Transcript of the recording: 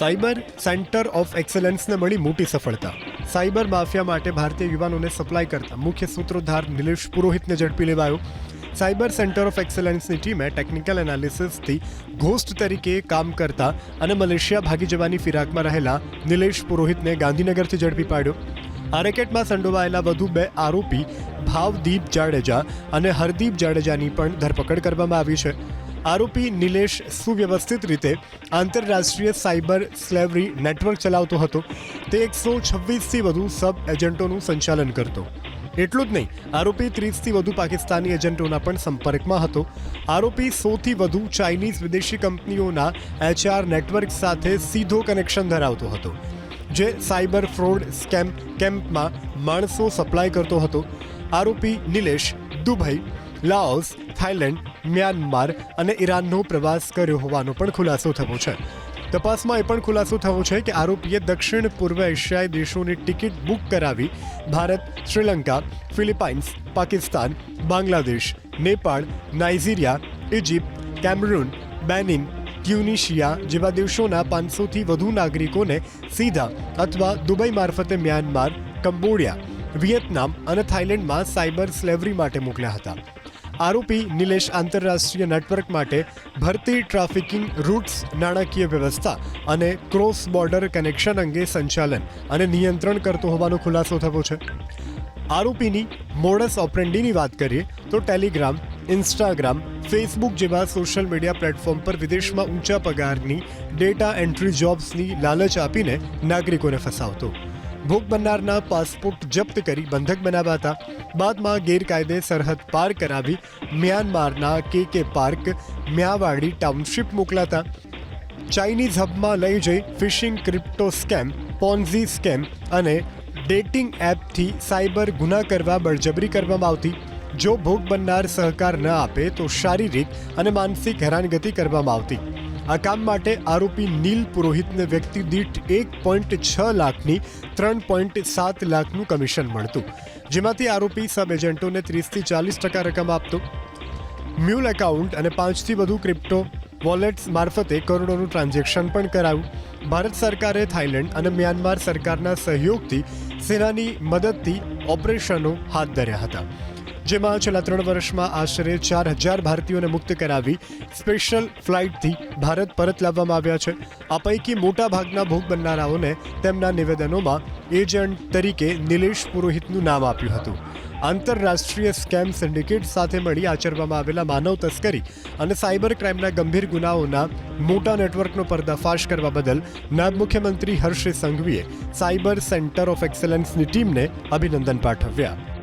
Cyber centre of એક્સલન્સને મળી મોટી સફળતા. સાયબર માફિયા માટે ભારતીય યુવાનોને સપ્લાય કરતા મુખ્ય સૂત્રોધાર નિલેશ પુરોહિતને ઝડપી લેવાયો. સાયબર સેન્ટર ઓફ એક્સલન્સની ટીમે ટેકનિકલ એનાલિસિસથી ઘોસ્ટ તરીકે કામ કરતા અને મલેશિયા ભાગી જવાની ફિરાકમાં રહેલા નિલેશ પુરોહિતને ગાંધીનગરથી ઝડપી પાડ્યો. આ રેકેટમાં સંડોવાયેલા વધુ બે આરોપી ભાવદીપ જાડેજા અને હરદીપ જાડેજાની પણ ધરપકડ કરવામાં આવી છે. આરોપી નિલેશ સુવ્યવસ્થિત રીતે આંતરરાષ્ટ્રીય સાયબર સ્લેવરી નેટવર્ક ચલાવતો હતો. તે એકસો છવ્વીસથી વધુ સબ એજન્ટોનું સંચાલન કરતો. એટલું જ નહીં, આરોપી ત્રીસથી વધુ પાકિસ્તાની એજન્ટોના પણ સંપર્કમાં હતો. આરોપી સોથી વધુ ચાઇનીઝ વિદેશી કંપનીઓના એચઆર નેટવર્ક સાથે સીધો કનેક્શન ધરાવતો હતો, જે સાયબર ફ્રોડ સ્કેમ કેમ્પમાં માણસો સપ્લાય કરતો હતો. આરોપી Nilesh Dubai Laos, Thailand, Myanmar અને ઈરાનનો પ્રવાસ કર્યો હોવાનો પણ ખુલાસો થયો છે. તપાસમાં એ પણ ખુલાસો થયો છે કે આરોપીએ દક્ષિણ પૂર્વ એશિયાઈ દેશોની ટિકિટ બુક કરાવી Bharat, Sri Lanka, Philippines, Pakistan, Bangladesh, Nepal, Nigeria, Egypt, Cameroon, Benin, Tunisia જેવા દેશોના પાંચસોથી વધુ નાગરિકોને સીધા અથવા દુબઈ મારફતે મ્યાનમાર, કંબોડિયા વિયેતનામ અને થાઇલેન્ડમાં સાયબર સ્લેવરી માટે મોકલ્યા હતા. આરોપી નિલેશ આંતરરાષ્ટ્રીય નેટવર્ક માટે ભરતી ટ્રાફિકિંગ રૂટ્સ, નાણાકીય વ્યવસ્થા અને ક્રોસ બોર્ડર કનેક્શન અંગે સંચાલન અને નિયંત્રણ કરતો હોવાનો ખુલાસો થયો છે. આરોપીની મોડસ ઓપરેન્ડીની વાત કરીએ તો ટેલિગ્રામ, ઇન્સ્ટાગ્રામ, ફેસબુક જેવા સોશિયલ મીડિયા પ્લેટફોર્મ પર વિદેશમાં ઊંચા પગારની ડેટા એન્ટ્રી જોબ્સની લાલચ આપીને નાગરિકોને ફસાવતો. ભોગ બનનારના પાસપોર્ટ જપ્ત કરી બંધક બનાવાતા, બાદમાં ગેરકાયદે સરહદ પાર કરાવી મ્યાનમારના K K park, Myawaddy township મોકલાતા. Chinese હબમાં લઈ જઈ phishing crypto scam, Ponzi scam અને ડેટિંગ એપથી સાયબર ગુના કરવા બળજબરી કરવામાં આવતી. જો ભોગ બનનાર સહકાર ન આપે તો શારીરિક અને માનસિક હેરાનગતિ કરવામાં આવતી. આ કામ માટે આરોપી નીલ પુરોહિતને વ્યક્તિ દીઠ એક પોઈન્ટ છ લાખની ત્રણ પોઈન્ટ સાત લાખનું કમિશન મળતું. જેમાંથી આરોપી સબ એજન્ટોને ત્રીસથી ચાલીસ ટકા રકમ આપતો. મ્યુલ એકાઉન્ટ અને પાંચથી વધુ ક્રિપ્ટો વોલેટ્સ મારફતે કરોડોનું ટ્રાન્ઝેક્શન પણ કરાયું. ભારત સરકારે થાઇલેન્ડ અને મ્યાનમાર સરકારના સહયોગથી સેનાની મદદથી ઓપરેશનો હાથ ધર્યા હતા. જેમાં છેલ્લા ત્રણ વર્ષમાં આશરે ચાર હજાર ભારતીયોને મુક્ત કરાવી સ્પેશિયલ ફ્લાઇટથી ભારત પરત લાવવામાં આવ્યા છે. આ પૈકી મોટાભાગના ભોગ બનનારાઓને તેમના નિવેદનોમાં એજન્ટ તરીકે નિલેશ પુરોહિતનું નામ આપ્યું હતું. આંતરરાષ્ટ્રીય સ્કેમ સિન્ડિકેટ સાથે મળી આચરવામાં આવેલા માનવ તસ્કરી અને સાયબર ક્રાઇમના ગંભીર ગુનાઓના મોટા નેટવર્કનો પર્દાફાશ કરવા બદલ નાયબ મુખ્યમંત્રી હર્ષ સંઘવીએ સાયબર સેન્ટર ઓફ એક્સેલન્સની ટીમને અભિનંદન પાઠવ્યા.